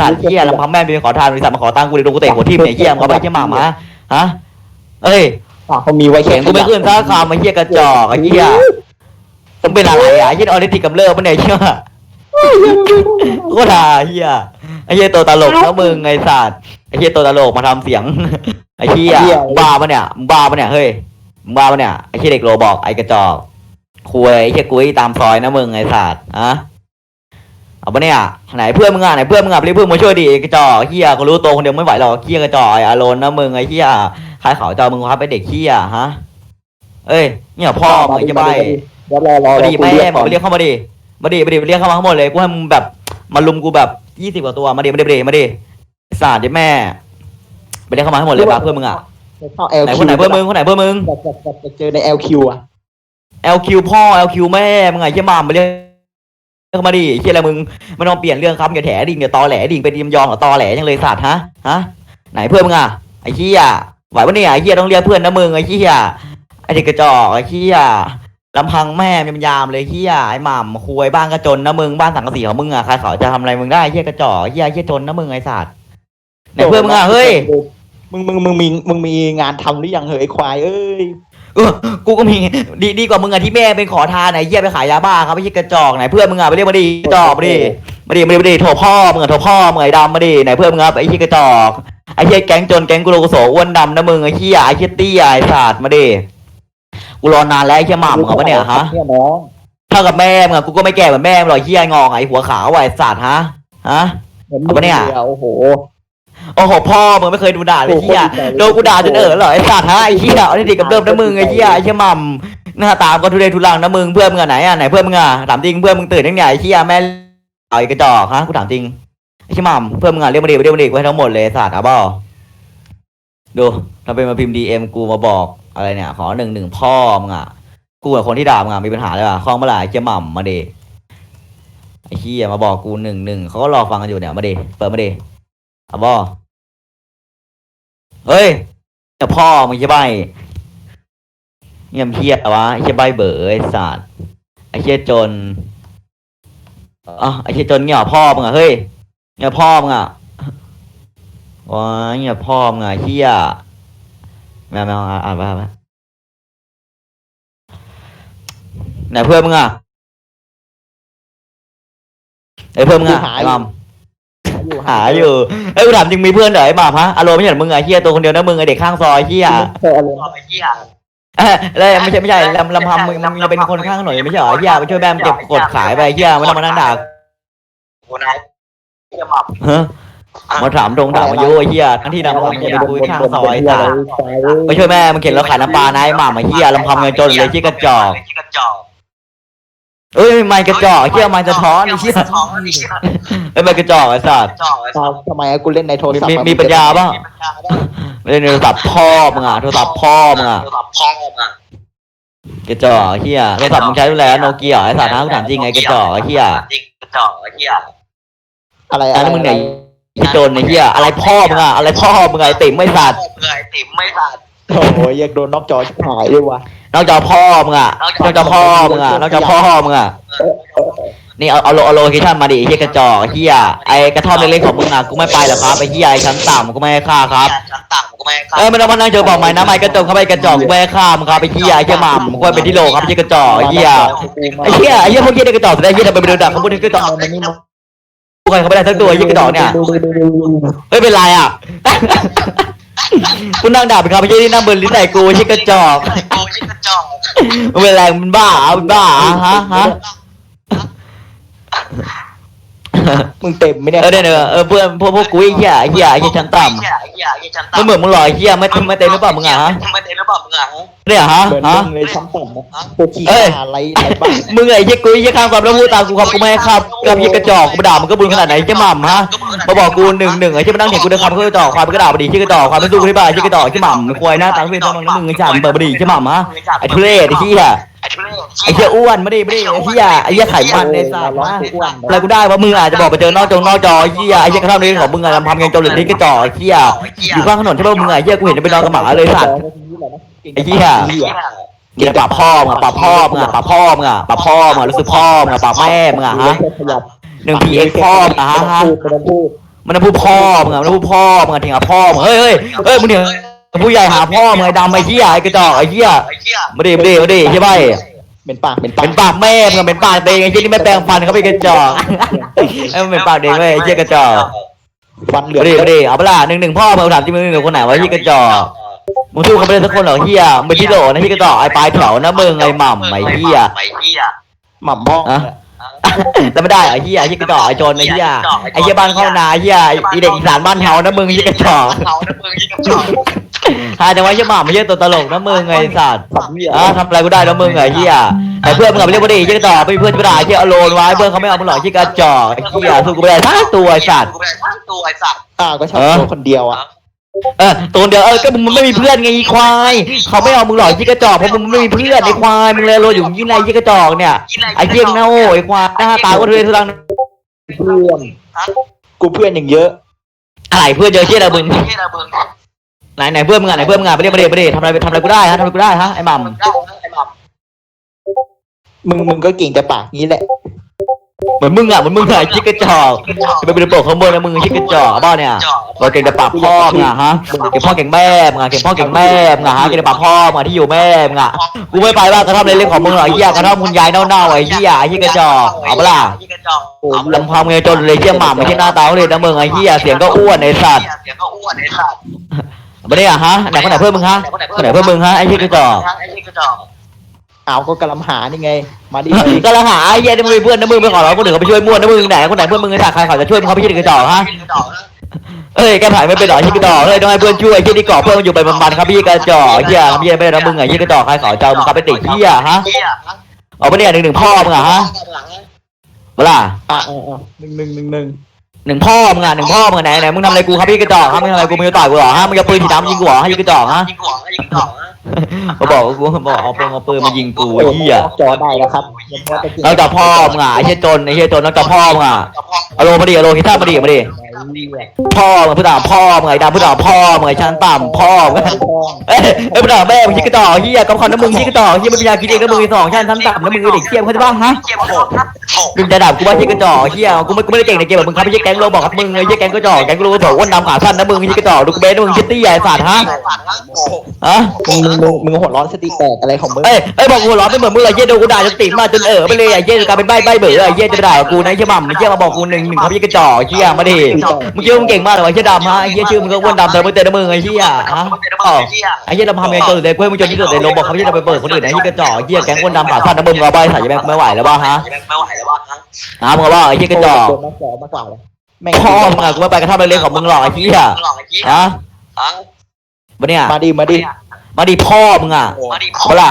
สัตว์เหี้ยลำพังแม่เป็นขอทานบริษัทมาขอตังค์กูเลยโดนกูเตะหัวทิ่มเนี่ยเหี้ยมึงเอาไปเหี้ยหมาหมาฮะเอ้ยปากเขามีไว้เขียนกูไม่ขึ้นสักคำไอ้เหี้ยกระจอกไอ้เหี้ยมึงเป็นอะไรอะไอ้เหี้ยออเรติกกำเริบปะเนี่ยเชื่อโคตรด่าเหี้ยไอ้เหี้ยตัวตลกนะมึงไอ้สัตว์ไอ้เหี้ยตัวตลกมาทำเสียงไอ้เหี้ยมึงบ้าปะเนี่ยมึงบ้าปะเนี่ยเฮ้ยมึงบ้าปะเนี่ยไอ้เหี้ยเด็กโรบอกไอ้กระจอกคุยไอ้เหี้ยกุ้ยตามซอยนะมึงไอ้สัตว์อะ เอาปะเนี่ยไหนเพื่อนมึงอะไหนเพื่อนมึงอะไปเรียกเพื่อนมาช่วยดิไอ้กระจอกเหี้ยกูรู้ตัวคนเดียวไม่ไหวหรอกเหี้ยกระจอกไอ้อารมณ์นะมึงไอ้เหี้ยใครเขาจะเอามึงครับไปเด็กเหี้ยฮะ เอ้ยเนี่ยพ่อมึงไอ้เหี้ยใบเดี๋ยวรอรอมาดิกูแม่เรียกมึก่งอนไปเรียกเข้ามาดิมาดิมาดิไปเรียกเข้ามาทั้งหมดเลยกูให้มึงแบบมาลุมกูแบบยี่สิบกว่าตัวมาดิมาดิมาดิมาดิสาดดิแม่ไปเรียกเข้ามาทั้งหมดเลยปะเพื่อนมึงอะเข้าไหน LQ คนไหนเพื่อนมึงคนไหนเพื่อนมึงจะจะจะจะเจอใน LQ อะ LQ พ่อ LQ แม่มึงไงเหี้ยหมามมาเรียก เข้ามาดิเหี้ยอะไรมึงไม่ต้องเปลี่ยนเรื่องครับอย่าแถดิ่งอย่าตอแหลดิ่งไปดิมยอมกับตอแหลจังเลยสัตว์ฮะฮะไหนเพื่อนมึงอะไอ้เหี้ยไหวปะเนี่ยไอ้เหี้ยต้องเรียกเพื่อนนะมึงไอ้เหี้ยไอ้เด็กกระจอกไอ้เหี้ยลำพังแม่ยำยามเลยเหี้ยไอ้หม่ำคุยบ้านกระจนนะมึงบ้านสังกะสีของมึงอะใครเขาจะทำอะไรมึงได้เหี้ยกระจอกเหี้ยเหี้ยจนนะมึงไอ้สัตว์ไหนเพื่อนมึงอะเฮ้ยมึงมึงมึงมีมึงมีงานทำหรือยังเหยไอ้ควายเอ้ย เออกูก็มีดีดีกว่ามึงอะที่แม่เป็นขอทานไหนเหี้ยไปขายยาบ้าครับไม่ใช่กระจอกไหนเพื่อนมึงอะไปเรียกมาดิกระจอกมาดิมาดิมาดิมาดิโถพ่อมึงอะโถพ่อมึงไอ้ดำมาดิไหนเพื่อนมึงอะไอ้เหี้ยกระจอกไอ้เหี้ยแก๊งจนแก๊งกุโลกุโสอ้วนดำนะมึงไอ้เหี้ยไอ้เหี้ยเตี้ยไอ้สัตว์มาดิกูรอนานแล้วไอ้เหี้ยหม่ำมึงเอาปะเนี่ยฮะเนี่ยน้องเท่ากับแม่มึงอะกูก็ไม่แก่เหมือนแม่มึงหรอกเหี้ยงอกไอ้หัวขาวไอ้สัตว์ฮะฮะเหมือนเอาปะเนี่ย โอ้โห โอ้โหพ่อมึงไม่เคยดูด่าเลยเหี้ยโดนกูด่าจนเออเหรอไอ้สัตว์ฮะไอ้เหี้ยเอาที่ดีกับเริ่มนะมึงไอ้เหี้ยไอ้เหี้ยหม่ำหน้าตามก็ทุเรศทุลังนะมึงเพื่อนมึงอะไหนอะไหนเพื่อนมึงอะถามจริงเพื่อนมึงตื่นยังไงไอ้เหี้ยแม่เอาไอ้กระจอกฮะกูถามจริงไอ้เหี้ยหม่ำเพื่อนมึงอะเรียกมาดีเรียกมาดีกูให้ทั้งหมดเลยไอ้สัตว์เอาเปล่าดูทำเป็นมาพิมพ์ดีเอ็มกูมาบอกอะไรเนี่ย ขอหนึ่งหนึ่งพ่อมึงอะกูกับคนที่ด่ามึงอะมีปัญหาเลยป่ะคล้องเมื่อไหร่ไอ้เหี้ยหม่ำมาดิไอ้เหี้ยมาบอกกูหนึ่งหนึ่งเขาก็รอฟังกันอยู่เนี่ยมาดิเปิดมาดิเอาบ่ เฮ้ยแต่พ่อมึงจะใบเงียบเฮียวะไอ้เชี่ยใบเบอไอ้สัตว์ไอ้เชี่ยจนอ๋อไอ้เชี่ยจนเงี้ยเหรอพ่อมึงอะเฮ้ยเงี้ยพ่อมึงอะว้าเงี้ยพ่อมึงอะเฮียแม่แม่อ่านอ่านไปอ่านไปไหนเพื่อนมึงอะไอ้เพื่อนมึงอะไอ้มัมหาอยู่เอ้ยกูถามจริงมีเพื่อนเหรอไอ้หมาฮะอารมณ์ไม่ใช่เหรอมึงไอ้เฮียตัวคนเดียวนะมึงไอ้เด็กข้างซอยเฮียเจออะไรเอ้ยแล้วไม่ใช่ไม่ใช่ลำลำพังมึงมึงเป็นคนข้างถนนไม่ใช่เหรอเฮียไปช่วยแบมเก็บกดขายไปเฮียไม่ต้องมานั่งด่ากูนายจะหมับฮะมาถามตรงถามอายุไอ้เฮียทั้งที่ลำพังมึงจะไปคุยข้างซอยจ้าไปช่วยแม่มึงเข็นรถขายน้ำปลานะไอ้หมาไอ้เฮียลำพังเงินจนเลยที่กระจอกที่กระจอก เอ้ยไม่กระจอกเฮียมันจะท้อนไอ้เฮียท้องไอ้เหี้ยเอ้ยมันกระจอกไอ้สัตว์จอกไอ้สัสทำไมอะกูเล่นในโทรศัพท์มีอะมีปัญญาป่ะมีปัญญาบ้างไม่ได้โทรศัพท์พ่อมึงอะโทรศัพท์พ่อมึงอะโทรศัพท์พ่อมึงอะกระจอกเฮียโทรศัพท์มึงใช้ดูแลโนเกียไอ้สัตว์นะกูถามจริงไงกระจอกไอ้เฮียจริงกระจอกไอ้เหี้ยอะไรอันนั้นมึงไหนที่โจนไอ้เฮียอะไรพ่อมึงอะอะไรพ่อมึงอะไอ้ติ๋มไม่สัตว์เงยติ๋มไม่สัตว์โอ้โหอยากโดนนอกจอชิบหายด้วยวะ นอกจากพ่อมึงอะนอกจากพ่อมึงอะนอกจากพ่อมึงอะนี่เอาเอาโลเอาโลเคชั่นมาดิไอ้เฮียกระจอกไอ้เฮียไอ้กระท่อมเล็กๆของมึงอะกูไม่ไปหรอกครับไอ้เฮียไอ้ชั้นต่ำกูไม่ให้ค่าครับชั้นต่ำกูไม่ให้ค่าเอ้ยไม่ต้องมานั่งเจอบอกใหม่นะไม่กระจกเข้าไปกระจอกกูไม่ให้ค่ามึงครับไอ้เฮียไอ้เฮียหม่ำกูไปที่โลครับไอ้เฮียกระจอกไอ้เฮียไอ้เฮียไอ้เฮียพวกเฮียในกระจอกแสดงเฮียทำไมไปเดินดักเขาพูดถึงกระจอกมันนี่มันกูใครเขาไม่ได้ทั้งตัวไอ้เฮียกระจอกเนี่ยดูดูดูดูดูเฮ้ยเป็นไรอะ กูนั่งด่าเป็นครับไม่ใช่ที่นั่งเบิร์นลิ้นใส่กูไอ้เฮียกระจอกกูชื่อกระจอกมึงเป็นไรมึงบ้ามึงบ้าฮะฮะ มึงเต็มไหมเนี่ยเออเดี๋ยวเดี๋ยวเออเพื่อนพวกพวกกูไอ้เหี้ยไอ้เหี้ยไอ้เหี้ยชั้นต่เหี้ยไอ้เหี้ยไอ้ชั้นำมึงต่ำเหมือนมึงหล่อไอ้เหี้ยไม่ไม่เต็มหรือเปล่ามึงอะฮะไม่เต็มหรือเปล่ามึงอะเนี่ยฮะเหมือนฮะ มึงเลยชั้นต่ำนะตัวขี้เอ้ย อะไรอะไรบ้างมึงไอ้เหี้ยกูไอ้เหี้ยข้างความแล้วพูดตามกูครับกูไม่ให้ครับกับเหี้ยกระจอกกูมาด่ามึงก็บุญขนาดไหนไอ้เหี้ยหม่ำฮะมาบอกกูหนึ่งหนึ่งไอ้เหี้ยมานั่งเห็นกูเดินคำเพื่อกระจอกความเป็นกระดาษบดีเหี้ยกระจอกความเป็นสู้กูที่บ้านไอ้เหี้ยกระจอกไอ้เหี้ยหม่ำมึงควายหน้าตาเป็นต้องมึงมึงไอ้จ่ามึงเปิดบดีไอ้เหี้ยหม่ำฮะไอ้ทุเรศไอ้เหี้ย ไอ้เหี้ยอ้วนไม่ได้ไม่ได้ไอ้เหี้ยไอ้เหี้ยไขมันในสารมาอะไรกูได้ว่ามึงอาจจะบอกไปเจอนอกจงนอกจอไอ้เหี้ยไอ้เหี้ยกระทำเรื่ของมึงอะทำควาเงินจนหรือนี่ก็จอไอ้เหี้ยอยู่ข้างถนนใช่ป่ะมึงอะไอ้เหี้ยกูเห็นไปนอนกับหมาเลยสัตว์ไอ้เหี้ยเดี๋ยวปรับพ่อมึงอะปรับพ่อมึงอะปรับพ่อมึงอะปรับพ่อมึงอะรู้สึกพ่อมึงอะปรับแม่มึงอะฮะหนึ่งพีเอ็กพ่อมึงอะฮะมันพูดพ่อมึงอะมันพูดพ่อมึงอะเถียงกับพ่อมึงเฮ้ยเฮ้ยเฮ้ยมึงเถียง ผู้ใหญ่หาพ่อมึงอ้ดำไอ้เหี้ยไอ้กระจอกไอ้เหี้ยไมาดิมาดิมาดิใช่ไหมเป็นปากเป็นปากเป็นปากแม่มึงเป็นปากเดงไอ้เหี้ยนี่ไม่แปลงฟันเขาไปกระจอกไอ้เป็นปากเดงเว้ยไอ้เหี้ยกระจอกฟันเหลือมาดิมาดิเอาเปล่าหนึ่งหนึ่งพ่อมึงถามที่มึงหนึ่คนไหนวะไอ้กระจอกมึงสู้เขาไม่ได้สักคนเหรอเหี้ยมึงที่โหลนะพี่กระจอกไอ้ปลายแถวนะมึงไอ้หม่ำไอ้เหี้ยหม่ำพ่อแต่ไม่ได้ไอ้เหี้ยไอ้กระจอกไอ้จนไอ้เหี้ยไอ้เหี้ยบ้านข้าวนาไอ้เหี้ยไอเด็กอีสานบ้านแถวนะมึงไอ้เหี้กระจอก หาจังไว้ใช่อมาไม่ใช่ตัวตลกนะมึงไงสัตว์ทำอะไรกูได้นะมึงไงเหี้ยแต่เพื่อนมึงกับเรียกว่าดีเห้ยต่อไปเพื่อนจได่าเห้ยอโลนไว้เพื่อนเขาไม่เอามึงหรอกเหี้ยกระจอกไอ้เหี้ยสู้กูไม่ได้ทั้งตัวไอ้สัตว์ตัวไอ้สัตว์อ่าก็ชอบตัวคนเดียวอะเออตัวเดียวเออก็มึงไม่มีเพื่อนไงควายเขาไม่เอามึงหรอกยี่กระจอกเพราะมึงไม่มีเพื่อนไอ้ควายมึงเลยโลอยู่ยี่ไรยี่กระจอกเนี่ยไอ้เพี้ยงเน่าไอ้ควายหน้าตาก็เรื่อยทุลังเพื่อนกูเพื่อนอย่างเยอะอะไรเพื่อนเยอะเชี่ยระเบิง ไหนไหนเพื่อนมึงอะไหนเพื่อนมึงอะไปเรียกมาเดไปเดทำอะไรทำอะไรกูได้ฮะทำอะไรกูได้ฮะไอ้หม่ำมึงมึงก็เก่งแต่ปากนี้แหละเหมือนมึงอะเหมือนมึงอะชิคกระจอกไปเป็นโปกข้างบนนะมึงชิคกระจอกบ้าเนี่ยเราเก่งแต่ปากพ่อไงฮะเก่งพ่อเก่งแม่ไงเก่งพ่อเก่งแม่ไงฮะเก่งแต่ปากพ่อมึงที่อยู่แม่ไงกูไม่ไปว่ากระท่อมเล็กๆของมึงหรอกเหี้ยกระท่อมคุณยายเน่าๆไอ้เหี้ยไอ้เหี้ยกระจอกเอาเปล่าลำพามเงยจนเลยเหี้ยหม่ำไอ้เหี้หน้าตาเลยนะมึงไอ้เหี้ยเสียงก็อ้วนไอ้สัตว์เสียงก็อ้วนไอ้สัตว์ ไม่ได้อะฮะไหนคนไหนเพิ่มมึงฮะคนไหนเพิ่มมึงฮะไอ้ที่กระจอไอ้ที่กระจอกเอาก็กำลังหานี่ไง มาดิกำลังหาไอ้เหี้นมือเพื่อนนะมึงไปขอร้องคนอื่นเขาไปช่วยมั่วนะมึงไหนคนไหนเพื่อนมึงไอ้ถัใครเขาจะช่วยมึงเขาไปช่วยกระจอกฮะเอ้ยแกผ่านไม่เป็นหรอที่กระจอกเฮ้ยต้องให้เพื่อนช่วยที่นี่ก่อเพื่อนมันอยู่ไปบันๆครับพี่กระจอกเฮียพี่ไม่ได้นะมึงไอ้ที่กระจอกใครเขาจะมึงเขาไปติดเฮียฮะเอาไปเนี่ยหนึ่งหนึ่งพ่อมึงอะฮะเวลาอะหนึ่งหนึ่งหนึ่งหนึ่ง หนึ่งพ่อมึงอะหนึ่งพ่อมึงอะไหนไหนมึงทำอะไรกูครับพี่กระจอกฮะมึงทำอะไรกูมึงจะต่อยกูเหรอฮะมึงจะปืนสีดำยิงกูเหรอฮะพี่กระจอกฮะยิงหัวยิงหัวเขาบอกกูเขาบอกเอาปืนเอาปืนมายิงกูไอ้เหี้ยจอได้แล้วครับเราจะพ่อมึงอะไอ้เหี้ยจนไอ้เหี้ยจนเราจะพ่อมึงอะเอาโลมาดีอาโลคิดท่ามาดิมาดีพ่อมึงผู้ด่าพ่อมึงไอ้ดาผู้ด่าพ่อมึงไอ้ชั้นต่ำพ่อมึงเอ้ผู้ด่าแม่มึงชี้กระต่อเหี้ยกำคอนน้ำมึงชี้กระต่อเหี้ยมันเป็นยากินเองน้ำมึงสองชั้นชันต่ำแล้วมึงเด็กเขี้ยมเขาจะบ้างฮะ มึงจะด่ากูว่าเฮียกระจอกเฮียกูไม่กูไม่ได้เก่งในเกมแบบมึงครับไปเใช่แก๊งโรบอกครับมึงไอ้เฮียแก๊งกระจอกแก๊งโรบอกว่านดำขาสั้นนะมึงไอ้เฮียกระจอกดูกูเบสนะมึงคิตตี้ใหญ่สัตว์ฮะฮะมึงมึงมึงหัวร้อนสติแตกอะไรของมึงเอ้ยบอกหัวร้อนไม่เหมือนมึงเลยเฮียโดนกูด่าจนติดมาจนเออไม่เลยไอ้เฮียกลายเป็นใบใบเบื่อไอ้เฮียจะด่ากูนะเฮียหม่ำเฮียมาบอกกูหนึ่งหนึ่งครับเฮียกระจอกเฮียมาดิมึงเฮียมึงเก่งมากเลยไอ้เยดำฮะไอ้เฮียชื่อมึงก็อ้วนดำแต่มึงเตะนะมึงไอ้เฮียไอ้เยดำทำไงก็เลยกูให้มึงจนที่สุดเลยโรบอกเขาไม่ใไปเปิดคนอื่นไอ้เยกระจอกเฮียแก๊งอ้นดำขาสั้นนะมึงเอาใบใส่ยังไม่ไหวแล้วบ้าฮะไม่ไหวแล้ว ตามมึงว่าไอ้เหี้ยกระจอกโดนมาสมากกาเแม่พ่อมึงอะกูไม่ไปกระท่อมเล็กของมึงหรอกไอ้เหี้ยฮะมาเนี่ยมาดิมาดิมาดิพ่อมึงอะมาดิพ่อล่ะ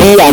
ที่อย่าง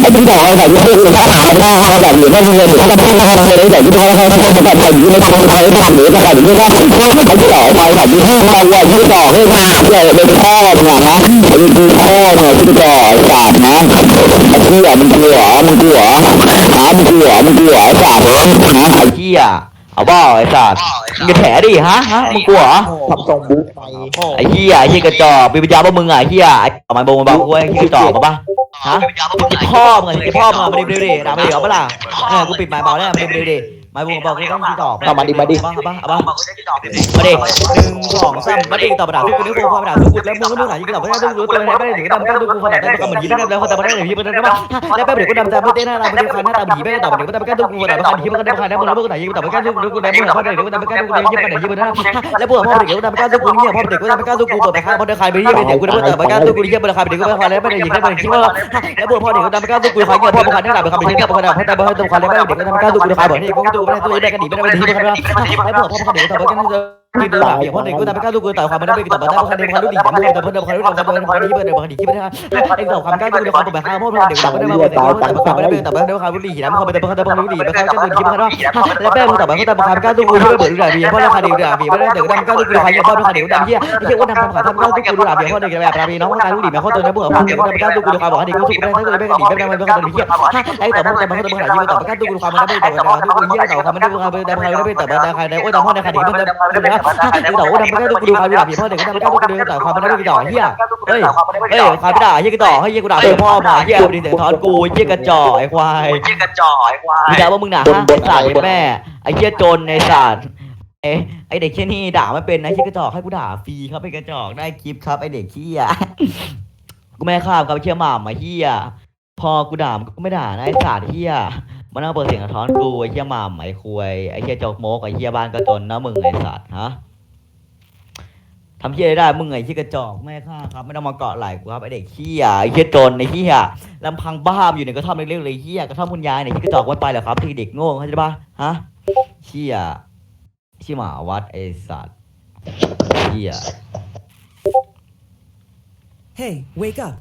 ไอ้ที่ต่อแบบนี้คือถ้าหาได้แบบนี้ไม่มีเงินถ้าจะไม่ทำเลยแบบที่เขาเขาเขาแบบแบบนี้ไม่ทำอะไรไม่ทำหรือแบบนี้ก็ไม่เขาที่ต่อไปแบบนี้ให้เราว่าที่ต่อให้มาเลยเป็นพ่อเนี่ยนะเป็นพ่อเนี่ยที่ต่อศาสตร์นะไอ้ที่อะมันกลัวมันกลัวหามันกลัวมันกลัวศาสตร์นะไอ้เหี้ย เอาบ่าไอ้สัตว์มึงจะแถดิฮะฮะมึงกลัวเหรอทำทรงบุ๊กไปไอ้เหี้ยไอ้เหี้ยกระจอกมีปัญญาป่ะมึงอะไอ้เหี้ยไอ้ต่อมาโบมาบอกกูไอ้เหี้ยกระจอกมาปะฮะไอ้พ่อมึงไอ้พ่อมึงมาดิดิดิด่ามาดิเอาปะล่ะเนี่ยกูปิดไม้เบาแล้วมาดิดิดิ ไม้โบมาบอกกูต้องกระจอกเอาปะเอาปะเอาปะมาดิหนึ่งสองสามมาดิต่อมาด่าทุกคนนี่กูพอมาด่าทุกคนแล้วมึงก็มึงหายิงต่อไม่ได้ทุกคนตัวไหนไม่ได้ถึงดำก็ทุกคนขนาดนั้นก็เหมือนยิงได้แล้วเขาแต่ไม่ได้ผีมันได้มาแล้วแป๊บเดี๋ยวกูดำแต่ไม่ได้หน้าเราไม่ได้คันหน้าตาผีไม่ได้ต่อเดี๋ยวกูดำก็ทุกคนแต่คันผีมันก็ได้คันแล้วมึงแล้วมึงไหนยิงต่อไม่ได้ทุกคนทุกคนแล้วมึงพ่อเด็กกูดำไม่ได้ทุกคนยิงกันไหนยิงมันได้แล้วพวกพ่อเด็กกูดำไม่ได้ทุกคนเนี่ยพ่อเด็กกูดำไม่ได้ทุกคนเปิดไปข้างพ่อเด็กใครไปยิงเด็กกูดำไม่ได้ไม่ได้ทุกคนยิงไปใครไปเด็กกูไม่พอแล้วไม่ได้ยิงได้ไม่ได้คิดว่าแล้วพวกพ่อเด็กกูดำไม่ได้ทุกคนใครเนี่ยพ่อเป็นใครเนี่ยไปใครไปยิงกันไปใครไปแต่ไม่ได้ทุกคนแล้วไม่ได้เด็กกูดำไม่ได้ทุกคนใครบอกนี่กูตู้ไม่ได้ตู้ได้กันหนีไม่ได้ไม่ได้ที่ไม่ได้แล้วพวกพ่อเด็กกูดำไม่ได้ ที่เดินหลังอย่างพ่อเด็กกูทำไปก้าวลูกกูต่อความมันได้ไปต่อมาได้พ่อเด็กพ่อลูกหนีพ่อเด็กพ่อเด็กพ่อลูกต่อมาพ่อเด็กพ่อเด็กพ่อเด็กคิดไม่ได้ไอ้ต่อความก้าวลูกในความแบบข้าวพ่อเด็กต่อมาได้พ่อเด็กพ่อเด็กต่อมาได้ต่อมาได้ความลูกหนีนะพ่อเด็กพ่อเด็กพ่อลูกหนีไปข้าวก้าวลูกคิดไม่ได้แล้วแม่มึงต่อมาก็ต่อมาความก้าวลูกกูที่เบิดดูดาบีพ่อเด็กขาดีดูดาบีพ่อเด็กเด็กดำก้าวลูกกูขายพ่อเด็กขาดีดูดาบีไอ้เหี้ยว่าดำทำขาทำก้าวลูกกูดูดาบีพ่อเด็กแบบดาบีน้องการลูกหนีมาข้อตัวนี้พวกพ่อเด็กดำก้าวลูกกูดูความบอกเด็กกูสุกได้ถ้าเกิดไม่กันหนีไม่ได้ไม่ได้ไม่ได้เหี้ยไอ้ต่อมาต่อมาต่อมาหายิงต่อมาก้าวลูกกูความมันได้ต่อมาลูกกูเหี้ยต่อความมันได้ความได้ความได้ต่อมาได้ครได้โอ้ต่อพ่อได้ขาดีมันได้ไอ้ต่อโอ้ดำก้าวลูกกูดูความดูดาบีพ่อเด็กดำก้าวลูกกูดูต่อความมันได้ต่อเหี้ยเฮ้ยเฮ้ยใครไม่ด่าเฮียกูต่อให้เฮียกูด่าพ่อมาเฮียดีเสียงทอนกูเฮียกระจอกไอ้ควายเจ๊กระจอกไอ้ควายมีด่าว่ามึงหนาฮะไอ้สัตว์ไอ้แม่ไอ้เฮียจนไอ้สัตว์เอ้ไอเด็กเชี่ยนี่ด่าไม่เป็นนะเฮียกระจอกให้กูด่าฟรีครับไอ้กระจอกได้คลิปครับไอเด็กเฮียกูไม่ข้ามกับเชี่ยหม่ำไอ้เฮียพอกูด่ามันก็ไม่ด่านะไอ้สัตว์เฮีย มันนั่งเปิดเสียงกระท้อนกูไอ้เชี่ยหม่ำไอ้ควยไอ้เชี่ยจกโมกไอ้เชี่ยบ้านก็จนนะมึงไอ้สัตว์ฮะทำเฮียอะไรได้มึงไอ้เฮียกระจอกแม่ข้าครับ ไม่ต้องมาเกาะไหล่กูครับไอเด็กเฮียไอ้เฮียจนไอ้เฮียลำพังบ้ามอยู่ในกระท่อมเล็กๆเลยเฮียกระท่อมคุณยายเนี่ยเฮียกระจอกวัดไปเหรอครับที่เด็กโง่เข้าใจปะฮะเฮียชิหมาวัดไอสัตว์เฮีย Hey, wake up.